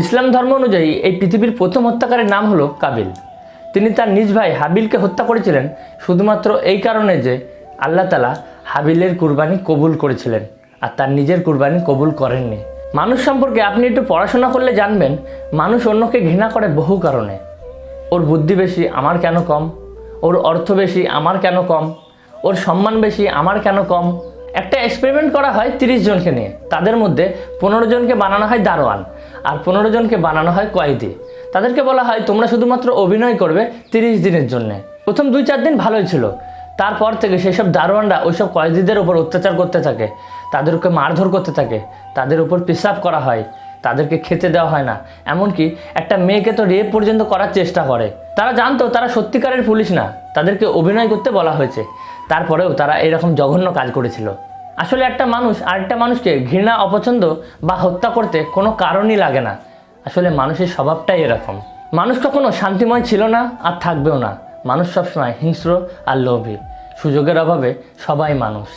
ইসলাম ধর্ম অনুযায়ী এই পৃথিবীর প্রথম হত্যাকারীর নাম হলো কাবিল। তিনি তার নিজ ভাই হাবিলকে হত্যা করেছিলেন শুধুমাত্র এই কারণে যে আল্লাহ তালা হাবিলের কুরবানি কবুল করেছিলেন আর তার নিজের কুরবানি কবুল করেননি। মানুষ সম্পর্কে আপনি একটু পড়াশোনা করলে জানবেন, মানুষ অন্যকে ঘৃণা করে বহু কারণে। ওর বুদ্ধি বেশি, আমার কেন কম? ওর অর্থ বেশি, আমার কেন কম? ওর সম্মান বেশি, আমার কেন কম? একটা এক্সপেরিমেন্ট করা হয় তিরিশ জনকে নিয়ে। তাদের মধ্যে পনেরো জনকে বানানো হয় দারোয়ান। আর পনেরো জনকে বানানো হয় কয়েদি তাদেরকে বলা হয়, তোমরা শুধুমাত্র অভিনয় করবে তিরিশ দিনের জন্যে। প্রথম দুই চার দিন ভালোই ছিল। তারপর থেকে সেসব দারোয়ানরা ওইসব কয়েদিদের উপর অত্যাচার করতে থাকে। তাদেরকে মারধর করতে থাকে। তাদের উপর পেশাব করা হয়। তাদেরকে খেতে দেওয়া হয় না। এমনকি একটা মেয়েকে তো রেপ পর্যন্ত করার চেষ্টা করে। তারা জানতো, তারা সত্যিকারের পুলিশ না। তাদেরকে অভিনয় করতে বলা হয়েছে। তারপরেও তারা এরকম জঘন্য কাজ করেছিল। আসলে একটা মানুষ, আরেকটা মানুষকে ঘৃণা, অপছন্দ বা হত্যা করতে কোনো কারণই লাগে না। আসলে মানুষের স্বভাবটাই এরকম। মানুষ কখনো শান্তিময় ছিল না আর থাকবেও না। মানুষ সবসময় হিংস্র আর লোভী। সুযোগের অভাবে সবাই মানুষ।